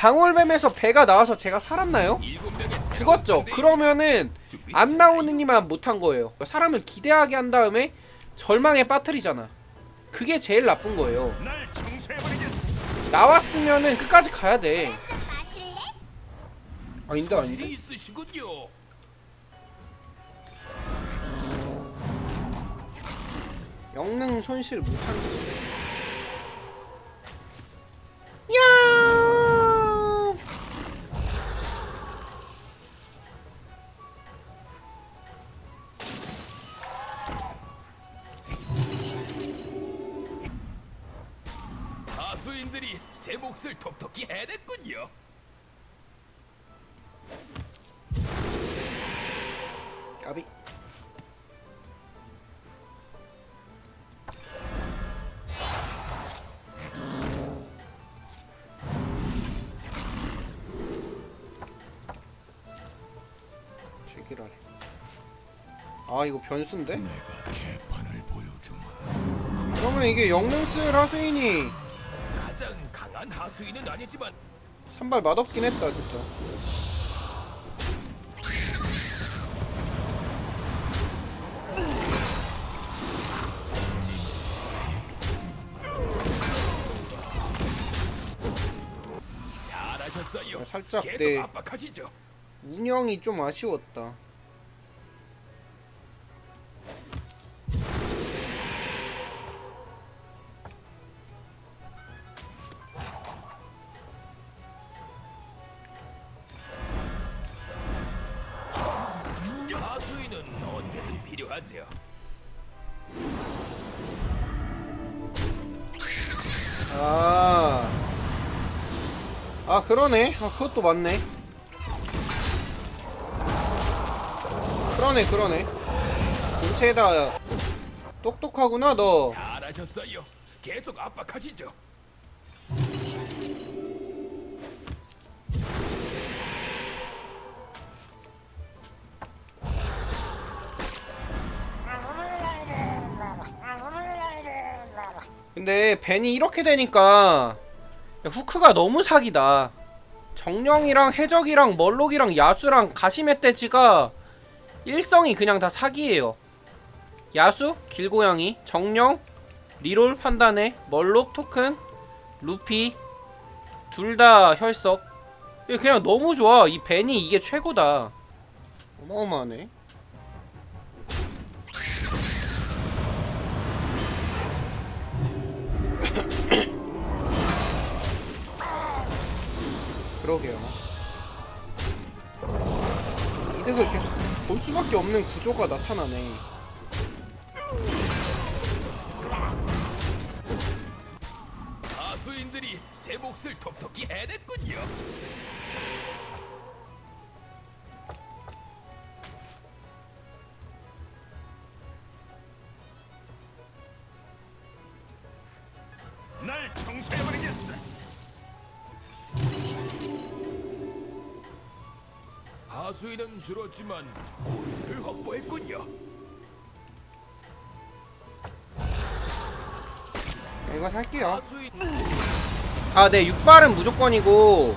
방울뱀에서 배가 나와서 제가 살았나요? 죽었죠. 그러면은 안 나오는 이만 못한 거예요. 사람을 기대하게 한 다음에 절망에 빠뜨리잖아. 그게 제일 나쁜 거예요. 나왔으면은 끝까지 가야 돼. 마실래? 아닌데 아닌데. 영능 손실 못 참지. 야! 몫을 톡톡히 해냈군요. 까비. 아 이거 변수인데? 내가 개판을 보여주마. 그러면 이게 영능 쓸 하수인이 강한 하수인은 아니지만 산발 맛없긴 했다 진짜. 잘하셨어요. 살짝 계속 압박하시죠. 운영이 좀 아쉬웠다. 그러네. 아, 그것도 맞네. 그러네, 그러네. 본체에다 똑똑하구나, 너. 잘하셨어요. 계속 압박하시죠. 근데 벤이 이렇게 되니까 후크가 너무 사기다. 정령이랑 해적이랑 멀록이랑 야수랑 가시멧돼지가 일성이 그냥 다 사기예요. 야수, 길고양이, 정령, 리롤 판단해, 멀록 토큰, 루피 둘 다 혈석. 그냥 너무 좋아. 이 벤이 이게 최고다. 어마어마하네. 그러게요. 이득을 계속 볼 수밖에 없는 구조가 나타나네. 하수인들이 제 몫을 톡톡히 해냈군요. 하수인은 줄었지만 골드를 확보했군요. 이거 살게요. 하수인 아, 네, 6발은 무조건이고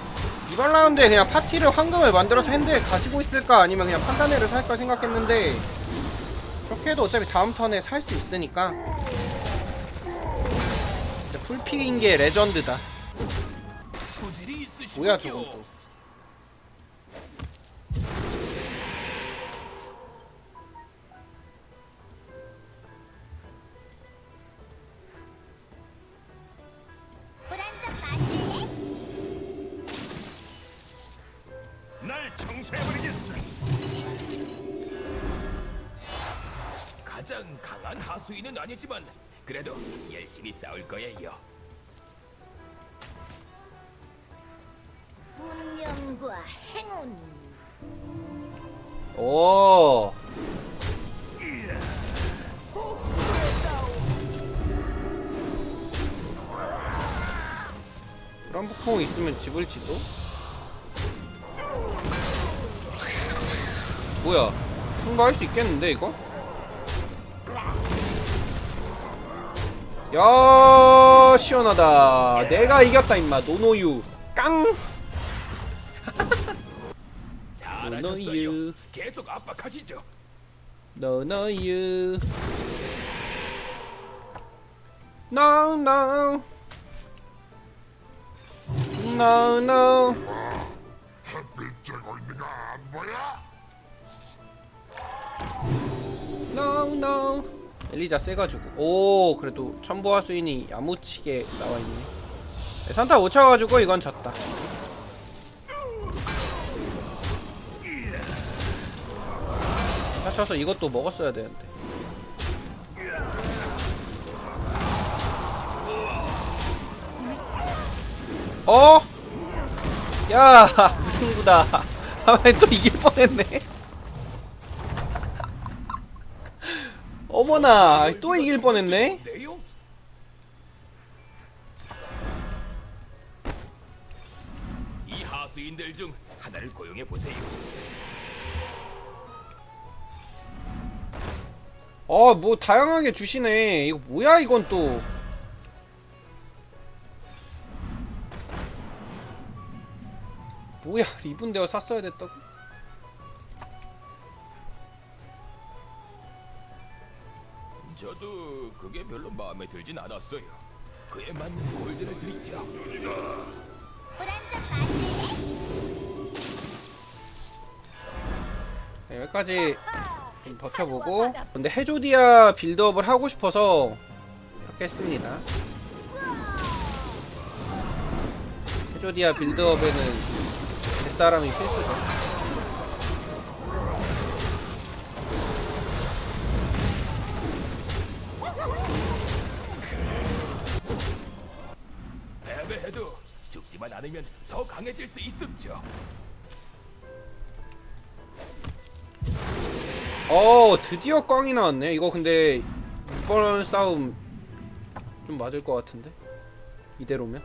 이번 라운드에 그냥 파티를 황금을 만들어서 핸드에 가지고 있을까 아니면 그냥 판단회를 살까 생각했는데 그렇게 해도 어차피 다음 턴에 살 수 있으니까 진짜 풀픽인 게 레전드다. 소질이 있으시군요. 뭐야 저건 또. 가장 강한 하수인은 아니지만 그래도 열심히 싸울 거예요. 운명과 행운. 오. 그런 폭풍 있으면 집을 지도? 뭐야? 순가 할 수 있겠는데 이거? 야 시원하다. 내가 이겼다 임마. 노노유 깡. 노노유 계속 압박하시죠. 노노유 No no No no No no 엘리자 세가지고. 오 그래도 천부화 수인이 야무치게 나와있네. 네, 산타 못 쳐가지고 이건 졌다. 다쳐서 이것도 먹었어야 되는데. 어? 야 무슨 구다. 하면 또 이길 뻔했네 어머나 또 이길 뻔했네? 이 하수인들 중 하나를 고용해 보세요. 어뭐 다양하게 주시네 이거 뭐야 이건 또 뭐야 리븐데어 샀어야 됐다고? 그게 별로 마음에 들진 않았어요. 그에 맞는 골드를 드리죠. 물한잔 마실래? 네, 여기까지 좀 버텨보고 근데 해조디아 빌드업을 하고 싶어서 이렇게 했습니다 해조디아 빌드업에는 뱃사람이 필수죠 않으면 더 강해질 수 있습죠. 어 드디어 꽝이 나왔네. 이거 근데 이번 싸움 좀 맞을 것 같은데? 이대로면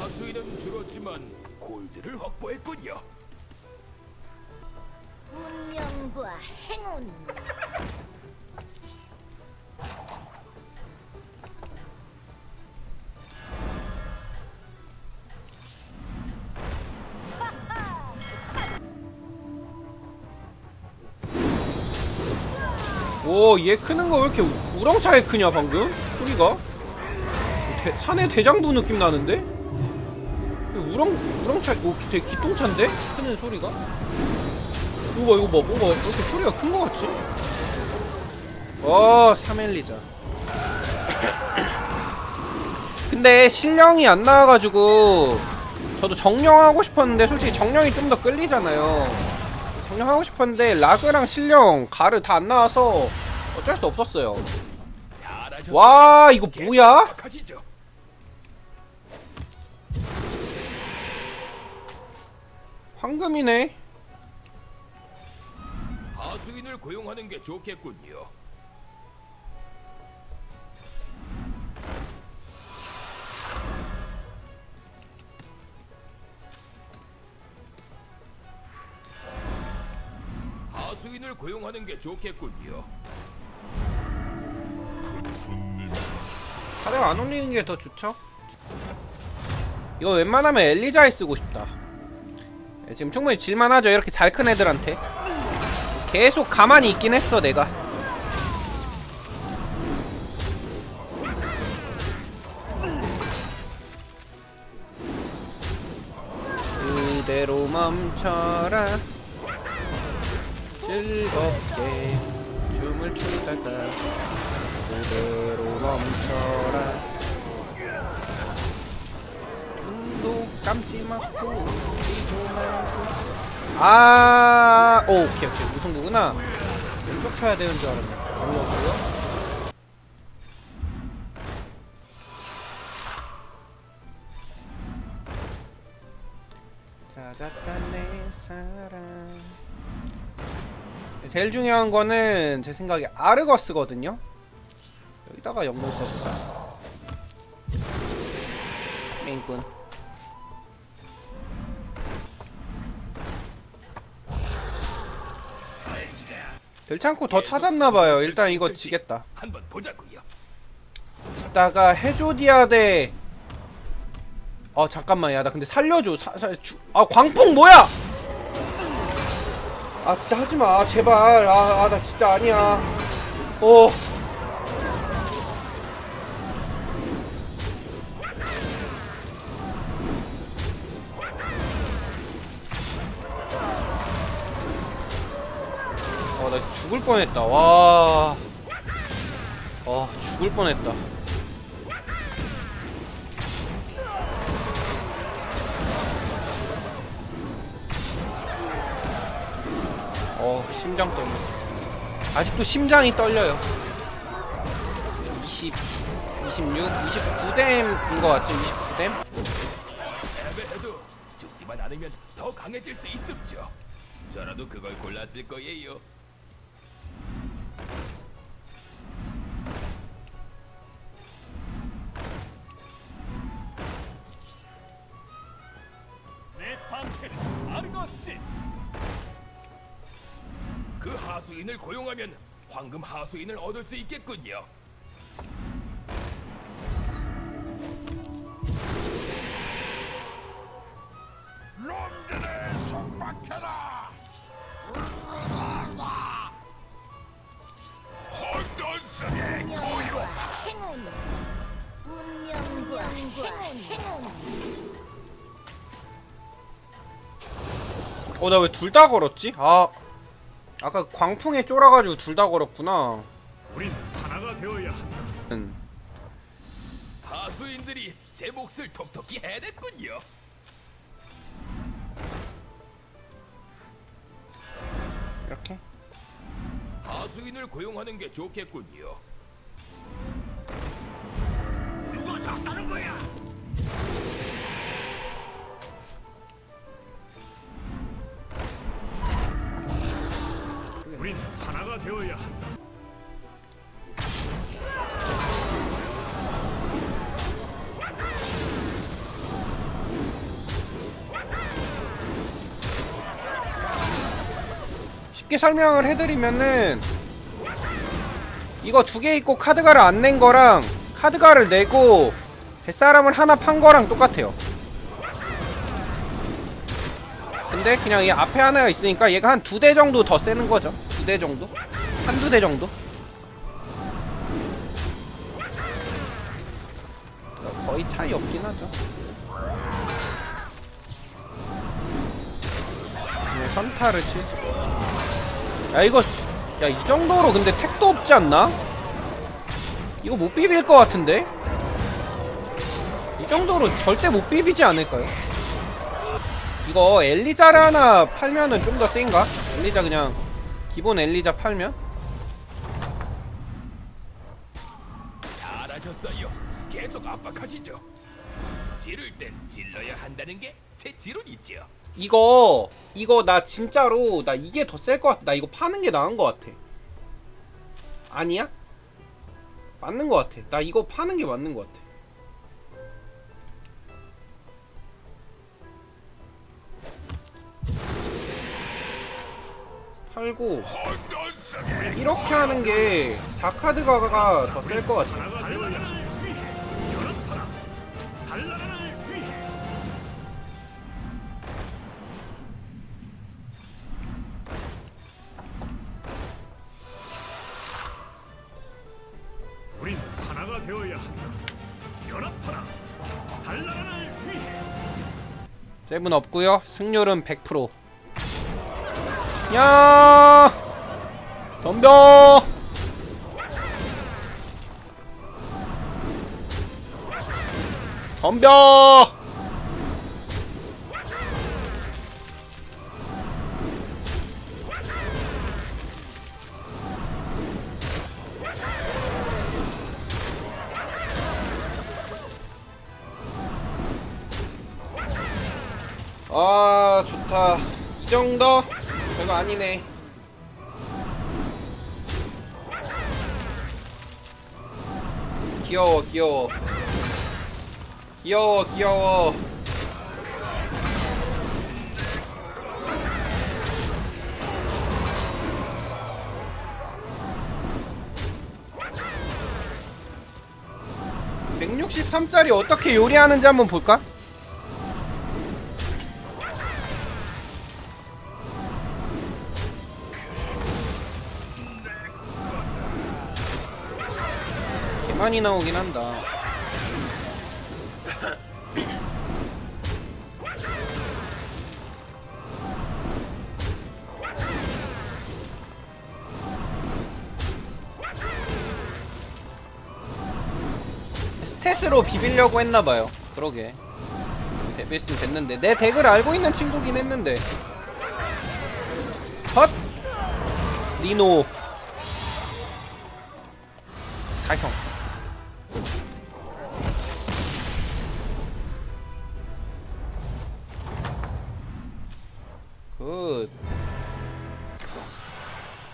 하수인은 줄었지만 골드를 확보했군요. 운명과 행운. 오 얘 크는 거 왜 이렇게 우- 우렁차게 크냐 방금 소리가 대, 산의 대장부 느낌 나는데 우렁 우렁차 오 되게 기똥차인데? 크는 소리가? 이거 봐 이거 봐 뭐가 왜 이렇게 소리가 큰 거 같지? 어 사멜리자. 근데 신령이 안 나와가지고 저도 정령하고 싶었는데 솔직히 정령이 좀 더 끌리잖아요. 정령하고 싶었는데 라그랑 신령 가르 다 안 나와서 어쩔 수 없었어요. 와 이거 뭐야? 황금이네 하수인을 고용하는 게 좋겠군요. 하수인을 고용하는 게 좋겠군요. 사령 안 올리는 게 더 좋죠? 이거 웬만하면 엘리자에 쓰고 싶다 예, 지금 충분히 질만하죠. 이렇게 잘 큰 애들한테. 계속 가만히 있긴 했어 내가. 그대로 멈춰라. 즐겁게 춤을 추다가 그대로 멈춰라 말고 아 오, 오케이 오케이. 무승부구나. 왼쪽 쳐야 되는 줄 알았네. 몰랐고요. 찾았다 내 사랑. 제일 중요한 거는 제 생각에 아르거스거든요. 여기다가 영문 써볼까? 메인군 들창고 더 찾았나봐요. 일단 이거 지겠다. 한번 보자고요. 이따가 해조디아 대... 어 잠깐만. 야 나 근데 살려줘. 사, 사, 주... 아 광풍 뭐야? 아 진짜 하지마. 제발. 아 나 진짜 아니야. 어 어, 나 죽을 뻔했다. 와. 어, 죽을 뻔했다. 어, 심장 떨려. 아직도 심장이 떨려요. 20, 26, 29댐인 것 같죠? 29댐? 애매해도 죽지만 않으면 더 강해질 수 있습죠. 저라도 그걸 골랐을 거예요. 고용하면 황금 하수인을 얻을 수 있겠군요. 놈들을 속박해라! 혼돈성의 운명과 행운 운명과 행운 행운 어, 나 왜 둘 다 걸었지? 아. 아까 광풍에 쫄아가지고 둘 다 걸었구나. 우린 하나가 되어야 한다. 음. 하수인들이 제 몫을 톡톡히 해냈군요. 이렇게. 하수인을 고용하는 게 좋겠군요. 누가 작다는 거야? 쉽게 설명을 해드리면은 이거 두 개 있고 카드가를 안 낸 거랑 카드가를 내고 뱃사람을 하나 판 거랑 똑같아요. 근데 그냥 이 앞에 하나가 있으니까 얘가 한 두 대 정도 더 세는 거죠. 두 대 정도? 한두 대 정도? 거의 차이 없긴 하죠. 지금 선타를 칠 수. 야 이거 야 이 정도로 근데 택도 없지 않나? 이거 못 비빌 것 같은데? 이 정도로 절대 못 비비지 않을까요? 이거 엘리자를 하나 팔면은 좀 더 센가? 엘리자 그냥 기본 엘리자 팔면? 잘하셨어요. 계속 압박하시죠. 지를 땐 질러야 한다는 게 제 지론이죠. 이거 이거 나 진짜로 나 이게 더 셀 것 같아. 나 이거 파는 게 나은 것 같아. 아니야? 맞는 것 같아. 나 이거 파는 게 맞는 것 같아. 팔고 이렇게 하는 게 4카드가가 더 셀 것 같아 되어야 한다. 연합하라. 한나라를 위해. 세븐 없고요 승률은 100%야 덤벼 덤벼 아 좋다 이 정도? 별거 아니네 귀여워 귀여워 귀여워 귀여워 (163짜리) 어떻게 요리하는지 한번 볼까? 많이 나오긴 한다. 스탯으로 비비려고 했나봐요. 그러게. 데뷔했으면 됐는데. 내 덱을 알고 있는 친구긴 했는데. 헛! 리노. 다형